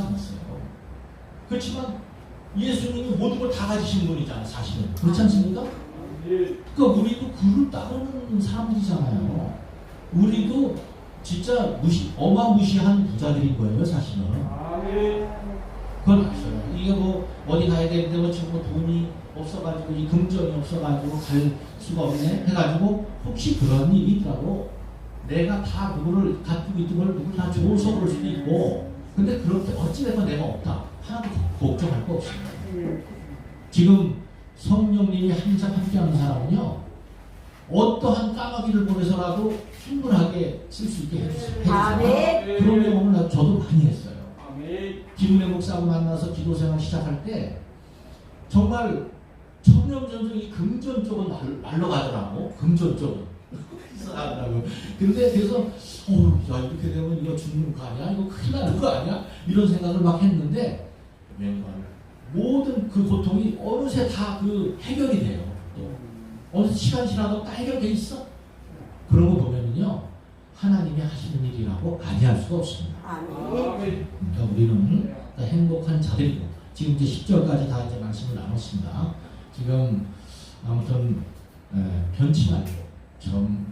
않았어요. 그렇지만 예수님이 모든 걸 다 가지신 분이잖아요, 사실은. 그렇지 않습니까? 그러니까 우리도 그를 따르는 사람들이잖아요. 우리도 진짜 무시, 어마무시한 부자들인 거예요, 사실은. 그걸 봤어요. 이게 뭐 어디 가야 되는데 뭐 지금 뭐 돈이 없어가지고 이 금전이 없어가지고 갈 수가 없네 해가지고 혹시 그런 일이 있더라도 내가 다 누구를 갖고 있던 걸 누구를 다 줘서 그럴 수도 있고 근데 그럴 때 어찌됐건 내가 없다 하나도 걱정할 거 없습니다. 지금 성령님이 항상 함께하는 사람은요 어떠한 까마귀를 보내서라도 충분하게 쓸 수 있게 해주세요. 아멘. 그런 경험을 저도 많이 했어요. 김은혜 목사하고 만나서 기도 생활 시작할 때 정말 청렴전쟁이 금전 쪽은 날, 날라가더라고 금전 쪽은 이상하더라고. 근데 그래서 어 야 이렇게 되면 이거 죽는 거 아니야? 이거 큰일 나는 거 아니야? 이런 생각을 막 했는데 웬걸 모든 그 고통이 어느새 다 그 해결이 돼요. 또 어느 시간 지나도 다 해결돼 있어? 그런 거 보면은요 하나님이 하시는 일이라고 아니할 수가 없습니다. 그러니까 우리는 다 행복한 자들이고 지금 이제 10절까지 다 이제 말씀을 나눴습니다. 지금 아무튼 에, 변치 말고 점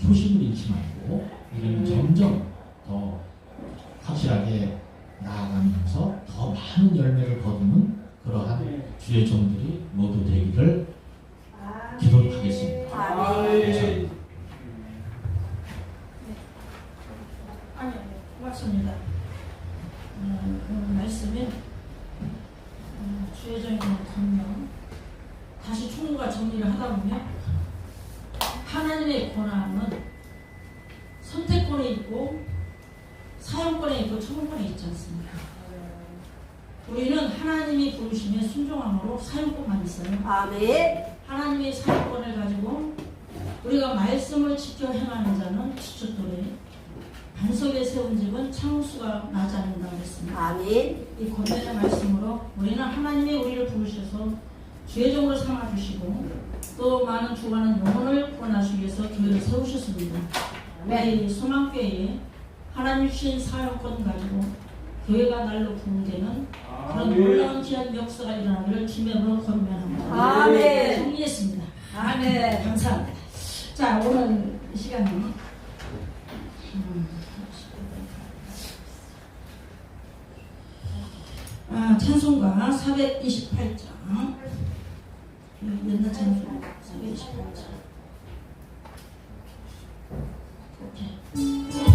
초심을 잃지 말고 우리는 점점 더 확실하게 나아가면서 더 많은 열매를 거두는 그러한 주의 종들이 모두 되기를 기도하겠습니다. 아멘. 아니, 아니, 고맙습니다. 어, 그 말씀이 어, 주의적인 권명 다시 총무가 정리를 하다 보면 하나님의 권한은 선택권에 있고 사용권에 있고 처분권에 있지 않습니까? 우리는 하나님이 부르시면 순종함으로 아멘. 하나님의 사용권을 가지고 우리가 말씀을 지켜 행하는 자는 지초토래 반석에 세운 집은 창수가 나지 않는다 그랬습니다. 아멘. 이 권면의 말씀으로 우리는 하나님이 우리를 부르셔서 주의종으로 삼아주시고 또 많은 주관한 영혼을 구원하시기 위해서 교회를 세우셨습니다. 우리 소망교회에 하나님 주신 사용권 가지고 교회가 날로 부흥되는 그런 놀라운 귀한 역사가 일어나기를 주님으로 권면합니다. 아멘. 정리했습니다. 아멘. 감사합니다. 자 오늘 이 시간은 음, 아, 찬송가 428장 옛날 찬송 428장 오케이.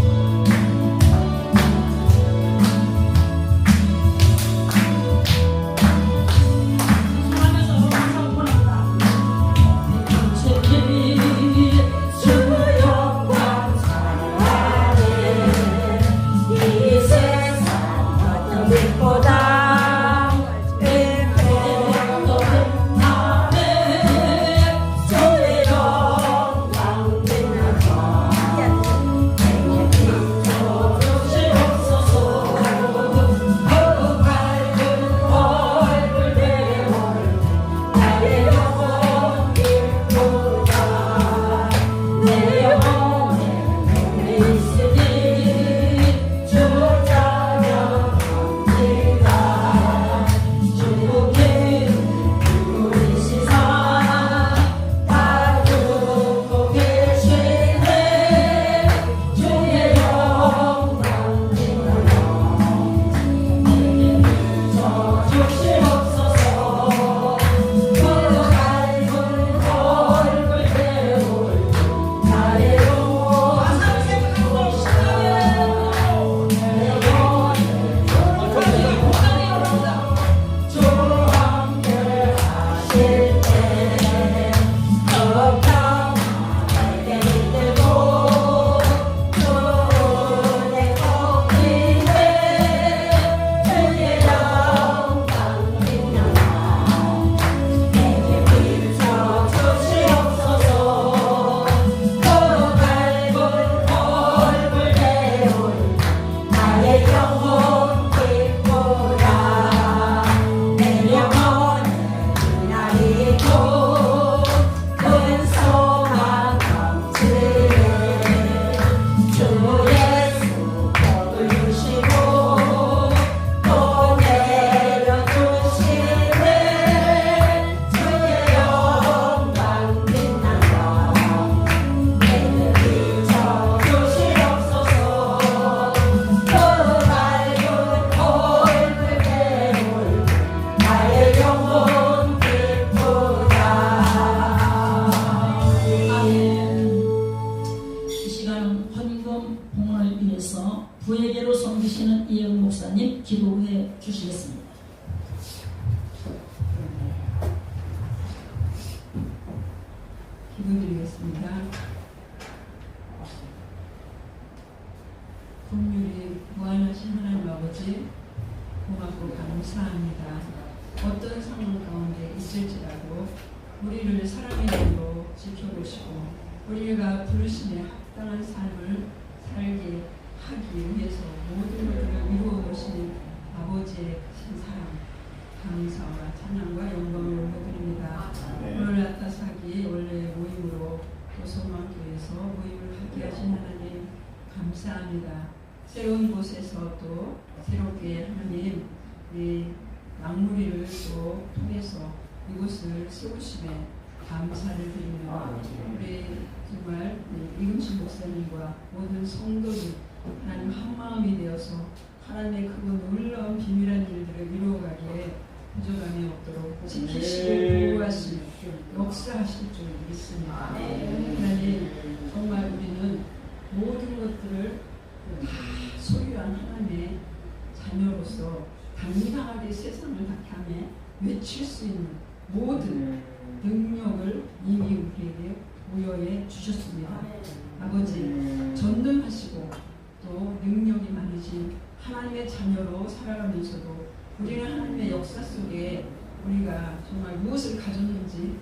기도드리겠습니다. 국률이 무한하신 하나님 아버지 고맙고 감사합니다. 어떤 상황 가운데 있을지라도 우리를 사랑의 눈으로 지켜보시고 우리가 부르심에 합당한 삶을 살게 하기 위해서 모든 것들을 이루어 오시는 아버지의 큰 사랑 감사와 찬양과 영광을 올려드립니다. 오늘 아타사기 원래 도서만교에서 모임을 하게 하신 하나님 감사합니다. 새로운 곳에서 또 새롭게 하나님 이 막무리를 또 통해서 이곳을 세우심에 감사를 드리며 우리 정말 이 이금식 목사님과 모든 성도들 하나님 한 마음이 되어서 하나님의 그 놀라운 비밀한 일들을 이루어가기에 부족함이 없도록 지키시고 보호하시며 역사하실 줄 믿습니다. 하나님 정말 우리는 모든 것들을 다 소유한 하나님의 자녀로서 당당하게 세상을 닥하며 외칠 수 있는 모든 능력을 이미 우리에게 부여해 주셨습니다. 아버지 전능하시고 또 능력이 많으신 하나님의 자녀로 살아가면서도 우리는 하나님의 역사 속에 우리가 정말 무엇을 가졌는지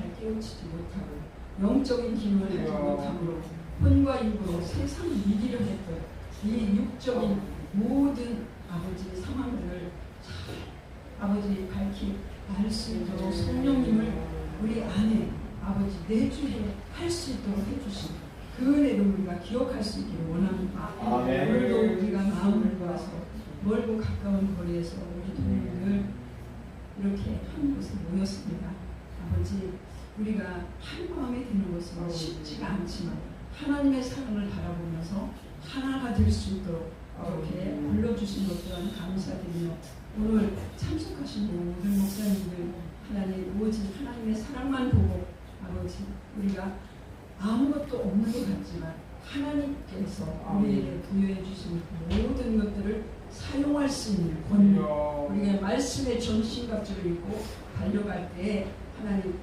잘 깨우치지 못하고 영적인 기능을 하지 못함으로 혼과 입으로 세상을 이기려 했던 이 육적인 모든 아버지 상황들을 잘 아버지 밝히 알 수 있도록 성령님을 우리 안에 아버지 내주해 할 수 있도록 해주신 그 은혜를 우리가 기억할 수 있기를 원합니다. 오늘도 우리가 마음을 모아서 멀고 가까운 거리에서 우리 동료들 이렇게 한 곳에 모였습니다. 아버지 우리가 한 마음이 되는 것은 쉽지가 않지만 하나님의 사랑을 바라보면서 하나가 될 수 있도록 이렇게 불러주신 것 또한 감사드리며 오늘 참석하신 모든 목사님들 하나님 오직 하나님의 사랑만 보고 아버지 우리가 아무것도 없는 것 같지만 하나님께서 우리에게 부여해 주신 그 모든 것들을 사용할 수 있는 권력 우리가 말씀의 전신갑주를 입고 달려갈 때 하나님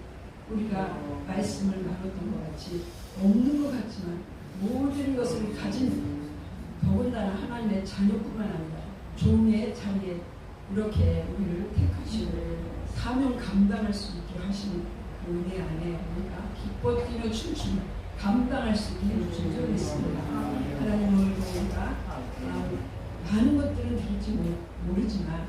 우리가 말씀을 나눴던 것 같이 없는 것 같지만 모든 것을 가진 더군다나 하나님의 자녀뿐만 아니라 종의 자리에 이렇게 우리를 택하시고 사명 감당할 수 있게 하시는 그 은혜 안에 우리가 기뻐 뛰며 춤추며 감당할 수 있게 해주신 줄 믿습니다. 하나님 오늘도 우리가 아, 많은 것들은 드릴지 모- 모르지만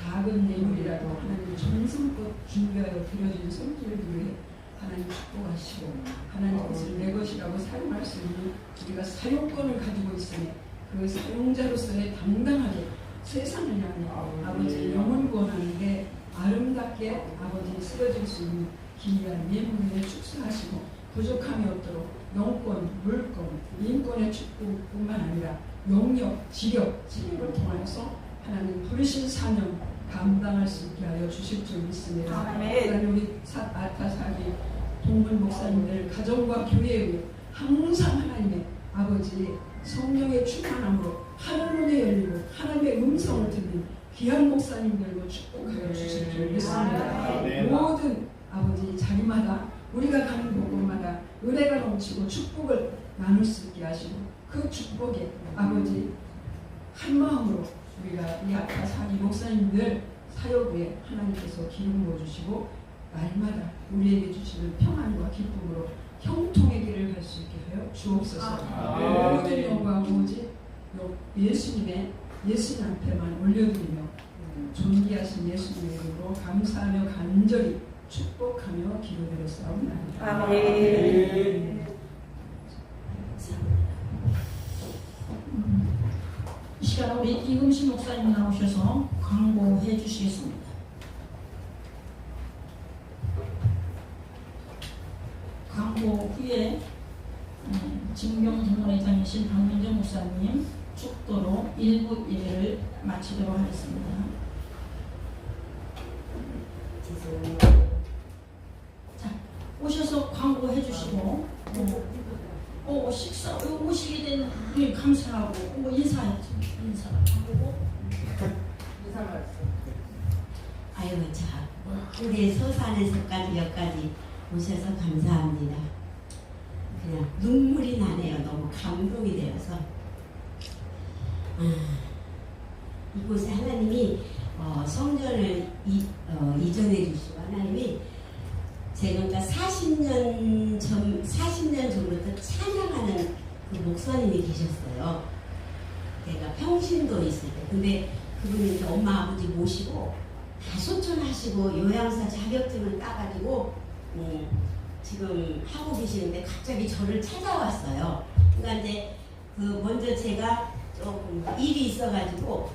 작은 예물이라도 하나님 정성껏 준비하여 드려진 손길들을 하나님 축복하시고 하나님 것을 내 것이라고 사용할 수 있는 우리가 사용권을 가지고 있으니 그 사용자로서의 당당하게 세상을 향해 아버지 영혼 구원하는데 아름답게 아버지 쓰여질 수 있는 기이한 예물을 축사하시고 부족함이 없도록 영권, 물권, 인권의 축복뿐만 아니라 영역, 지력, 체력을 통하여서 하나님 부르신 사명 감당할 수 있게 하여 주실 줄 믿습니다. 하나님 우리 사, 아타사기 동문 목사님들 가정과 교회에 항상 하나님의 아버지 성령의 충만함으로 하늘문이 열리고 하나님의 음성을 듣는 귀한 목사님들로 축복하여 주실 줄 믿습니다. 아멘. 모든 아버지 자리마다 우리가 가는 곳곳마다 은혜가 넘치고 축복을 나눌 수 있게 하시고 그 축복에 아버지 한 마음으로 우리가 이 아까 사기 목사님들 사역에 하나님께서 기름 부어주시고 날마다 우리에게 주시는 평안과 기쁨으로 형통의 길을 갈 수 있게 하여 주옵소서 아멘. 모든 영광 오직 예수님의 예수님 앞에만 올려드리며 존귀하신 예수님의 이름으로 감사하며 간절히 축복하며 기도드렸사옵나이다. 아멘. 이 시간 우리 이금식 목사님 나오셔서 광고해 주시겠습니다. 광고 후에 음, 진경 전문회장이신 박민정 목사님 축도로 일부 예배를 마치도록 하겠습니다. 자, 오셔서 광고해 주시고 어, 어, 식사 어, 오시게 된 우리 감사하고 뭐 인사했죠. 인사하고 아유 참 우리 서산에서까지 여기까지 오셔서 감사합니다. 그냥 눈물이 나네요. 너무 감동이 되어서 아, 이곳에 하나님이 어, 성전을 이, 어, 이전해 주시고 하나님이 제가 그러니까 40년 전 40년 전부터 찬양하는 그 목사님이 계셨어요. 내가 평신도에 있을 때 근데 그분이 이제 엄마 아버지 모시고 다 소천하시고 요양사 자격증을 따가지고 음, 지금 하고 계시는데 갑자기 저를 찾아왔어요. 그러니까 이제 그 먼저 제가 조금 일이 있어가지고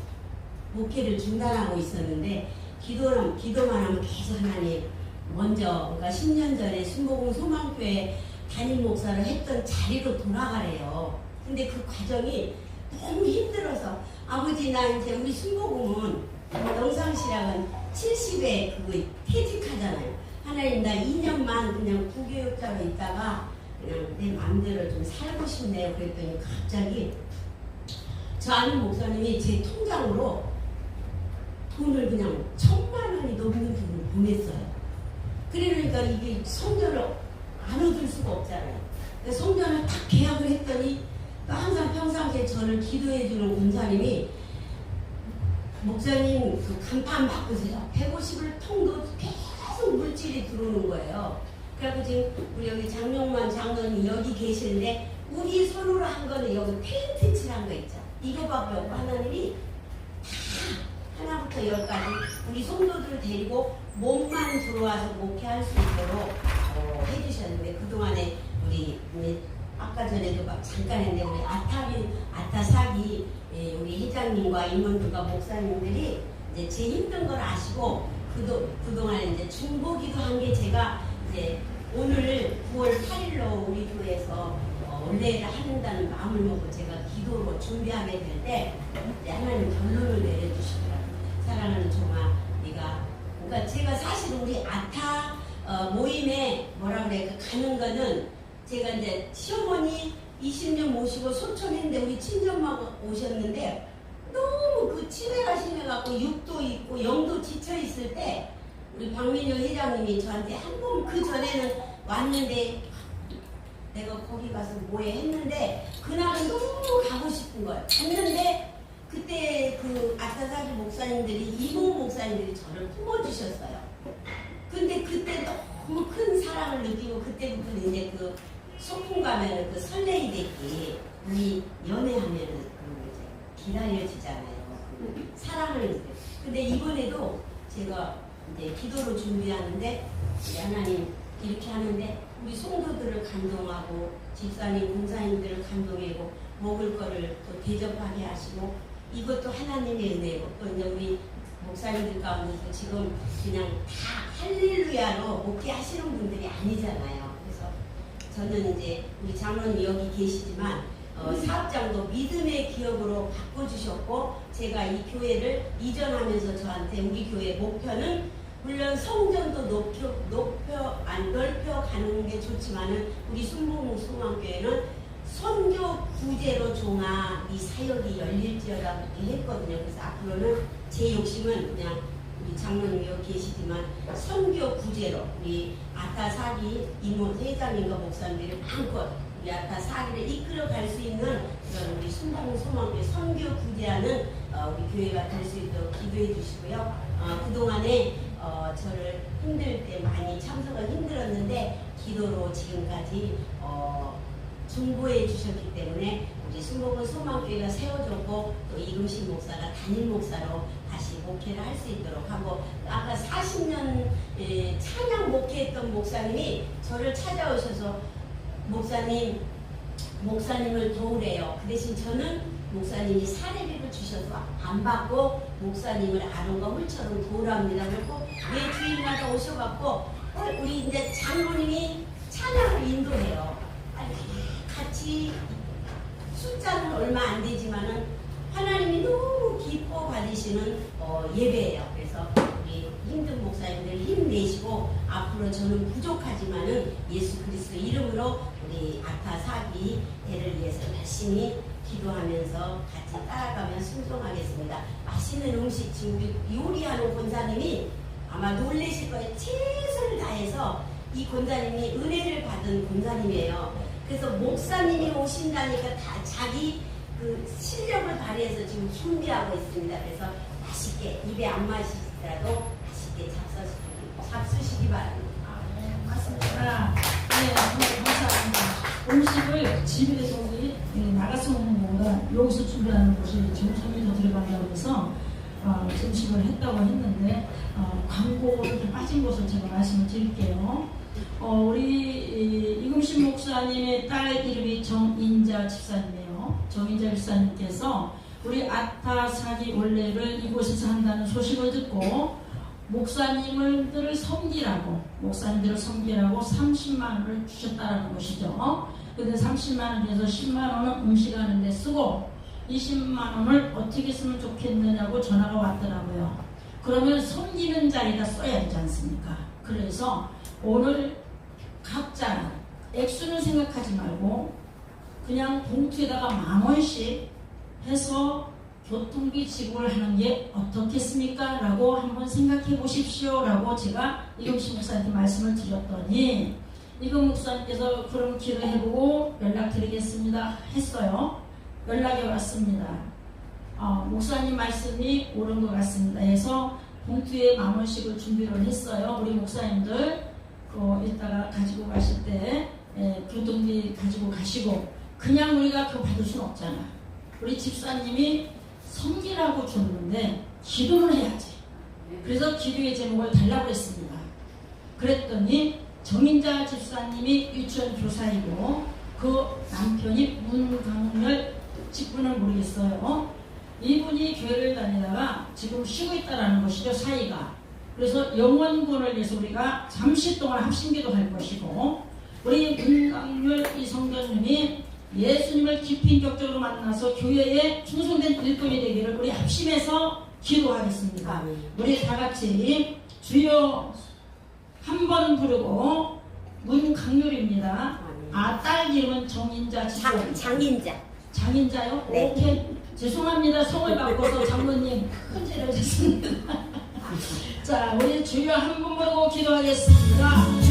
목회를 중단하고 있었는데 기도는 기도만 하면 계속 하나님 먼저 그러니까 10년 전에 순복음 소망교회 담임 목사를 했던 자리로 돌아가래요. 근데 그 과정이 너무 힘들어서 아버지 나 이제 우리 순복음은 영상실학은 70에 그거 퇴직하잖아요. 하나님 나 2년만 그냥 부교육자로 있다가 그냥 내 마음대로 좀 살고 싶네요. 그랬더니 갑자기 저 아는 목사님이 제 통장으로 돈을 그냥 천만 원이 넘는 돈을 보냈어요. 그러니까 이게 성전을 안 얻을 수가 없잖아요. 근데 성전을 딱 계약을 했더니 또 항상 평상시에 저를 기도해 주는 권사님이 목사님 그 간판 바꾸세요. 150을 통도 계속 물질이 들어오는 거예요. 그래갖고 지금 우리 여기 장용만 장로님 여기 계시는데 우리 손으로 한 거는 여기 페인트 칠한 거 있죠. 이거밖에 없고 하나님이 다 하나부터 열까지 우리 성도들을 데리고 몸만 들어와서 목회할 수 있도록 어, 해주셨는데 그동안에 우리 아까 전에도 막 잠깐 했는데 우리 아타기 아타사기 예, 우리 회장님과 임원들과 목사님들이 이제 제 힘든 걸 아시고 그도 그동안에 이제 중보기도 한 게 제가 이제 오늘 9월 8일로 우리 교회에서 어, 원래를 한다는 마음을 먹고 제가 기도로 준비하게 될 때 하나님 결론을 내려주시더라고요. 사랑하는 종아, 네가 그러니까 제가 사실 우리 아타 어, 모임에 뭐라 그래 그 가는 거는 제가 이제 시어머니 20년 모시고 소천했는데 우리 친정엄마가 오셨는데 너무 그 치매가 심해갖고 육도 있고 영도 지쳐 있을 때 우리 박민효 회장님이 저한테 한 번 그 전에는 왔는데 내가 거기 가서 뭐해 했는데 그날은 너무 가고 싶은 거예요. 갔는데 목사님들이 이봉 목사님들이 저를 품어주셨어요. 근데 그때 너무 큰 사랑을 느끼고 그때부터 이제 그 소풍 가면은 그 설레이듯이 우리 연애하면은 그 이제 기다려지잖아요. 그 사랑을. 근데 이번에도 제가 이제 기도로 준비하는데 하나님 이렇게 하는데 우리 성도들을 감동하고 집사님, 공사님들을 감동하고 먹을 거를 또 대접하게 하시고 이것도 하나님의 은혜고 또 이제 우리 목사님들 가운데서 지금 그냥 다 할렐루야로 목회 하시는 분들이 아니잖아요. 그래서 저는 이제 우리 장로님 여기 계시지만 어, 사업장도 믿음의 기업으로 바꿔주셨고 제가 이 교회를 이전하면서 저한테 우리 교회 목표는 물론 성전도 높여, 높여 안 넓혀 가는 게 좋지만은 우리 순복무 소망교회는 선교 구제로 종아 이 사역이 열릴지어다 그렇게 했거든요. 그래서 앞으로는 제 욕심은 그냥 우리 장로님 여기 계시지만 선교 구제로 우리 아타 사기 이모 회장님과 목사님들이 마음껏 우리 아타 사기를 이끌어 갈 수 있는 그런 우리 순복무 소망교회 선교 구제하는 어, 우리 교회가 될 수 있도록 기도해 주시고요. 어, 그동안에 어, 저를 힘들 때 많이 참석을 힘들었는데 기도로 지금까지 어, 중보해 주셨기 때문에 우리 순복은 소망교회가 세워졌고 또 이금식 목사가 담임 목사로 다시 목회를 할 수 있도록 하고 아까 40년 에, 찬양 목회했던 목사님이 저를 찾아오셔서 목사님 목사님을 도우래요. 그 대신 저는 목사님이 사례비를 주셔서 안 받고 목사님을 아론과 홀처럼 도우랍니다. 그리고 매 주일마다 오셔갖고 어, 우리 이제 장로님이 찬양을 인도해요. 같이 숫자는 얼마 안 되지만은 하나님이 너무 기뻐 받으시는 어, 예배예요. 그래서 우리 힘든 목사님들 힘내시고 앞으로 저는 부족하지만은 예수 그리스도 이름으로 우리 아타 사기 대를 위해서 열심히 기도하면서 같이 따라가며 순종하겠습니다. 맛있는 음식 지금 요리하는 권사님이 아마 놀라실 거예요. 최선을 다해서 이 권사님이 은혜를 받은 권사님이에요. 그래서 목사님이 오신다니까 다 자기 그 실력을 발휘해서 지금 준비하고 있습니다. 그래서 맛있게 입에 안 마시더라도 맛있게 잡수시기, 잡수시기 바랍니다. 맞습니다. 네, 정말 감사합니다. 음식을 집에서 우리 예, 나가서 먹는 것보다 여기서 준비하는 것이 정성이 더 들어간다고 해서 어, 음식을 했다고 했는데 어, 광고를 좀 빠진 것을 제가 말씀을 드릴게요. 어, 우리 이, 이금신 목사님의 딸 이름이 정인자 집사님이에요. 정인자 집사님께서 우리 아타 사기 원래를 이곳에서 한다는 소식을 듣고 목사님들을 섬기라고 목사님들을 섬기라고 30만 원을 주셨다는 것이죠. 근데 30만 원에서 10만 원은 음식하는 데 쓰고 20만 원을 어떻게 쓰면 좋겠느냐고 전화가 왔더라고요. 그러면 섬기는 자리다 써야 되지 않습니까? 그래서 오늘 각자 액수는 생각하지 말고 그냥 봉투에다가 만 원씩 해서 교통비 지불을 하는 게 어떻겠습니까? 라고 한번 생각해 보십시오. 라고 제가 이금식 목사한테 말씀을 드렸더니 이금 목사님께서 그럼 기도해보고 연락드리겠습니다. 했어요. 연락이 왔습니다. 어, 목사님 말씀이 옳은 것 같습니다. 해서 봉투에 만 원씩을 준비를 했어요. 우리 목사님들 그 이따가 가지고 가실 때 예, 교통비 가지고 가시고 그냥 우리가 그거 받을 수는 없잖아. 우리 집사님이 성기라고 줬는데 기도를 해야지. 그래서 기도의 제목을 달라고 했습니다. 그랬더니 정인자 집사님이 유치원 교사이고 그 남편이 문강렬 직분을 모르겠어요. 이분이 교회를 다니다가 지금 쉬고 있다라는 것이죠 사이가. 그래서 영원군을 위해서 우리가 잠시 동안 합심기도 할 것이고 우리 문강렬 이 성도님이 예수님을 깊이 인격적으로 만나서 교회에 충성된 일꾼이 되기를 우리 합심해서 기도하겠습니다. 우리 다 같이 주여 한 번 부르고 문강률입니다. 아 딸 이름은 정인자 장, 지도 장인자. 장인자요? 네. 오케이 죄송합니다 성을 바꿔서 장로님 큰 죄를 졌습니다. 자 우리 주여 한번 부르고 기도하겠습니다.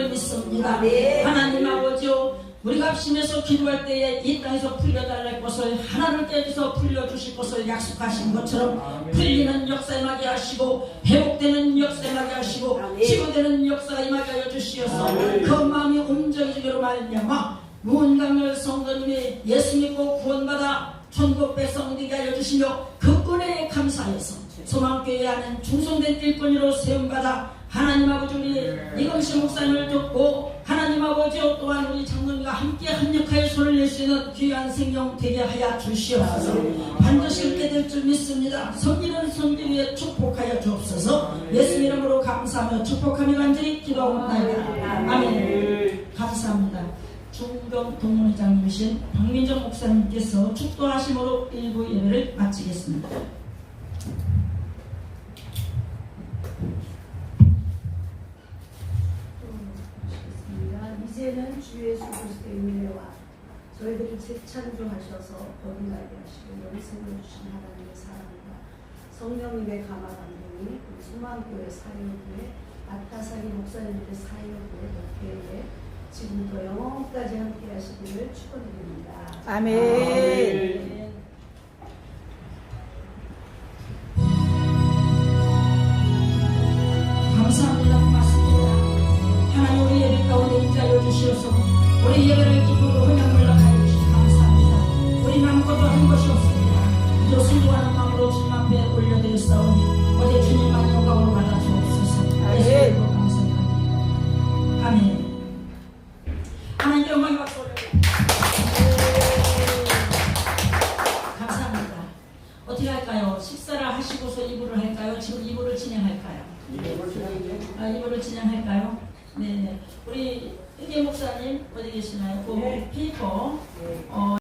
하나님을 믿습니다. 네. 하나님 아버지요 우리가 합심해서 기도할 때에 이 땅에서 풀려달랄 것을 하나님 께서 풀려주실 것을 약속하신 것처럼 풀리는 역사 임하게 하시고 회복되는 역사 임하게 하시고. 치유되는 역사가 임하게 하여 주시어서 그 마음이 온전해지기로 말미암아 무언강을 성도님이 예수 믿고 구원받아 천국 백성 되게 하여 주시며 그 은혜에 감사해서 소망교회 안은 충성된 일꾼으로 세움받아 하나님 아버지 우리 이금식 목사님을 돕고 하나님 아버지 또한 우리 장로님과 함께 합력하여 손을 낼 수 있는 귀한 생명 되게 하여 주시옵소서. 반드시 있게 될 줄 믿습니다. 성기는 성기 위에 축복하여 주옵소서. 예수 이름으로 감사하며 축복하며 간절히 기도하옵나이다. 아멘. 감사합니다 중경 동문회장님이신 박민정 목사님께서 축도하심으로 일부 예배를 마치겠습니다. 이제는 주 예수 그리스도의 은혜와 저희들을 재창조하셔서 거듭나게 하시고 영생을 주신 하나님의 사랑과 성령님의 감화 감동이 우리 소망교회 사역에 아타사기 목사님들의 사역에 교회에 지금부터 영원까지 함께 하시기를 축원드립니다. 아멘. 감사합니다. 고맙습니다. 하나님 우리 예배 가운데 인자여 주시어서 우리 예배를